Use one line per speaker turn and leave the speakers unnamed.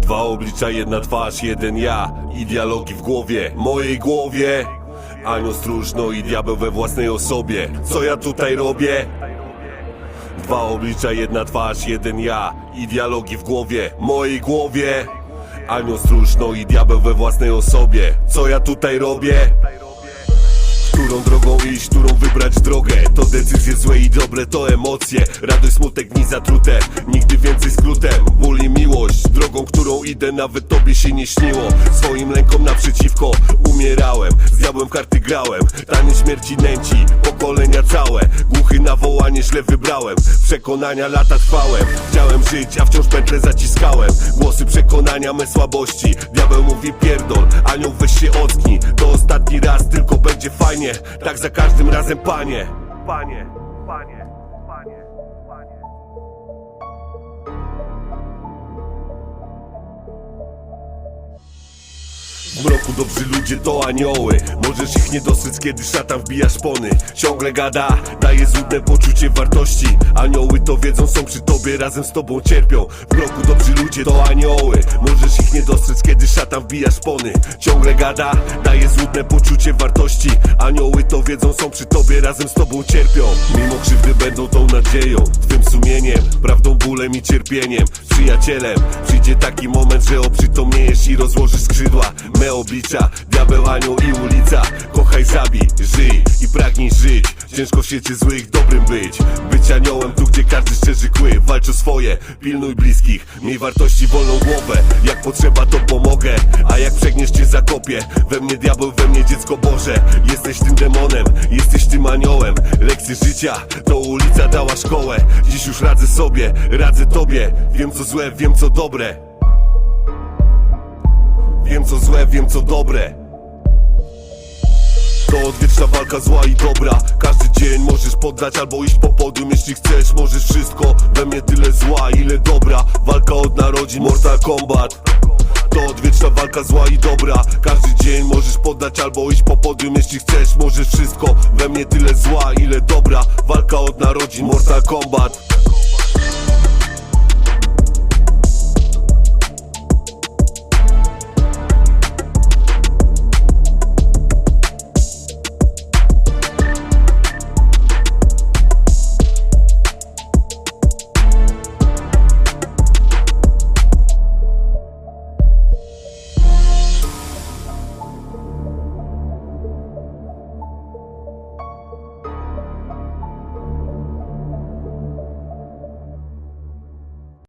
Dwa oblicza, jedna twarz, jeden ja I dialogi w głowie, mojej głowie Anioł stróż, no i diabeł we własnej osobie Co ja tutaj robię? Dwa oblicza, jedna twarz, jeden ja I dialogi w głowie, mojej głowie Anioł stróż, no i diabeł we własnej osobie Co ja tutaj robię? Którą drogą iść, którą wybrać drogę. To decyzje złe i dobre, to emocje. Radość, smutek, dni zatrute Nigdy więcej skrótem. Ból i miłość Drogą, którą idę, nawet tobie się nie śniło. Swoim lękom naprzeciwko Umierałem, z diabłem karty grałem Tanie śmierci nęci, pokolenia całe. Głuchy na wołanie, źle wybrałem. Przekonania lata trwałem. Chciałem żyć, a wciąż pętle zaciskałem. Głosy przekonania, me słabości. Diabeł mówi pierdol, anioł weź się ocknij. To ostatni raz, tylko będzie fajnie. Tak za każdym razem, panie. Panie, panie, panie, panie W mroku dobrzy ludzie to anioły. Możesz ich nie dostrzec, kiedy szatan wbija szpony. Ciągle gada, daje złudne poczucie wartości. Anioły to wiedzą, są przy tobie, razem z tobą cierpią. W mroku dobrzy ludzie to anioły. Możesz ich nie dostrzec, kiedy szatan wbija szpony. Ciągle gada, daje złudne poczucie wartości. Anioły to wiedzą, są przy tobie, razem z tobą cierpią. Mimo krzywdy będą tą nadzieją Twym sumieniem, prawdą, bólem i cierpieniem. Przyjacielem, przyjdzie taki moment, że oprzytomniejesz i rozłożysz skrzydła oblicza, diabeł, anioł i ulica. Kochaj, zabij, żyj i pragnij żyć. Ciężko w świecie złych dobrym być. Być aniołem tu, gdzie każdy szczerzy kły. Walcz o swoje, pilnuj bliskich. Miej wartości, wolną głowę Jak potrzeba to pomogę. A jak przegniesz cię zakopię. We mnie diabeł, we mnie dziecko Boże. Jesteś tym demonem, jesteś tym aniołem. Lekcje życia, to ulica dała szkołę. Dziś już radzę sobie, radzę tobie. Wiem co złe, wiem co dobre Wiem co złe, wiem co dobre. To odwieczna walka zła i dobra. Każdy dzień możesz poddać albo iść po podium. Jeśli chcesz, możesz wszystko. We mnie tyle zła, ile dobra. Walka od narodzin, Mortal Kombat. To odwieczna walka zła i dobra. Każdy dzień możesz poddać albo iść po podium. Jeśli chcesz, możesz wszystko. We mnie tyle zła, ile dobra. Walka od narodzin, Mortal Kombat